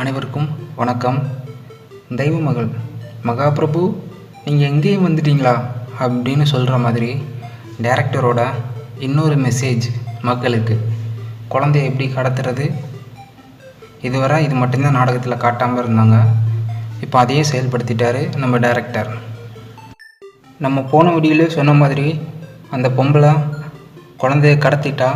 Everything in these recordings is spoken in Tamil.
அனைவருக்கும் வணக்கம். தெய்வ மகள் மகாபிரபு நீங்கள் எங்கேயும் வந்துட்டீங்களா? அப்படின்னு சொல்கிற மாதிரி டேரக்டரோட இன்னொரு மெசேஜ் மக்களுக்கு. குழந்தைய எப்படி கடத்துறது? இதுவரை இது மட்டும்தான் நாடகத்தில் காட்டாமல் இருந்தாங்க. இப்போ அதையே செயல்படுத்திட்டாரு நம்ம டேரக்டர் நம்ம போன வீடியோவில் சொன்ன மாதிரி அந்த பொம்பளை குழந்தைய கடத்திட்டா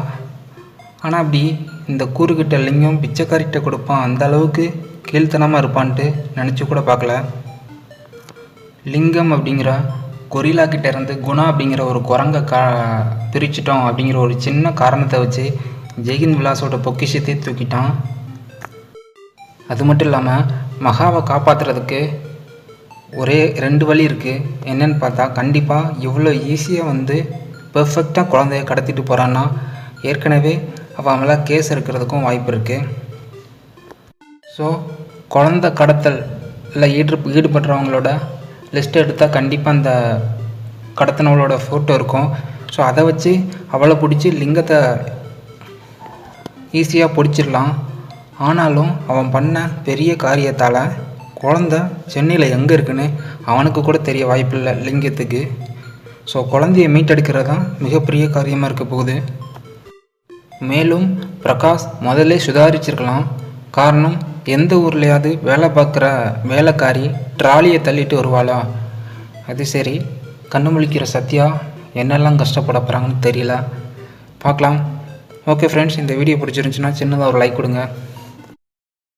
ஆனால் அப்படி இந்த கூறுகிட்ட லிங்கம் பிச்சைக்காரிகிட்ட கொடுப்பான் அந்த அளவுக்கு கீழ்த்தனமாக இருப்பான்ட்டு நினச்சி கூட பார்க்கல. லிங்கம் அப்படிங்கிற கொரிலா கிட்ட இருந்து குணா அப்படிங்கிற ஒரு குரங்கை கா பிரிச்சிட்டோம் அப்படிங்கிற ஒரு சின்ன காரணத்தை வச்சு ஜெய்ஹிந்த் விலாஸோட பொக்கிஷத்தை தூக்கிட்டான். அது மட்டும் இல்லாமல் மகாவை காப்பாற்றுறதுக்கு ஒரே ரெண்டு வழி இருக்குது என்னன்னு பார்த்தா கண்டிப்பாக இவ்வளோ ஈஸியாக வந்து பெர்ஃபெக்டாக குழந்தைய கடத்திட்டு போகிறான்னா ஏற்கனவே அவன் மேலே கேஸ் இருக்கிறதுக்கும் வாய்ப்பு இருக்குது ஸோ குழந்த கடத்தலில் ஈடு ஈடுபடுறவங்களோட லிஸ்ட் எடுத்தால் கண்டிப்பாக அந்த கடத்தினவளோட ஃபோட்டோ இருக்கும். ஸோ அதை வச்சு அவளை பிடிச்சி லிங்கத்தை ஈஸியாக பிடிச்சிடலாம். ஆனாலும் அவன் பண்ண பெரிய காரியத்தால் குழந்த சென்னையில் எங்கே இருக்குன்னு அவனுக்கு கூட தெரிய வாய்ப்பில்லை லிங்கத்துக்கு. ஸோ குழந்தைய மீட்டெடுக்கிறது தான் மிகப்பெரிய காரியமாக இருக்க போகுது. மேலும் பிரகாஷ் முதல்ல சுதாரிச்சிருக்கலாம். காரணம் எந்த ஊர்லேயாவது வேலை பார்க்குற வேலைக்காரி ட்ராலியை தள்ளிட்டு வருவாளா? அது சரி கண்ணு முழிக்கிற சத்யா என்னெல்லாம் கஷ்டப்பட போகிறாங்கன்னு தெரியல. பார்க்கலாம். ஓகே ஃப்ரெண்ட்ஸ் இந்த வீடியோ பிடிச்சிருந்துச்சுன்னா சின்னதாக ஒரு லைக் கொடுங்க.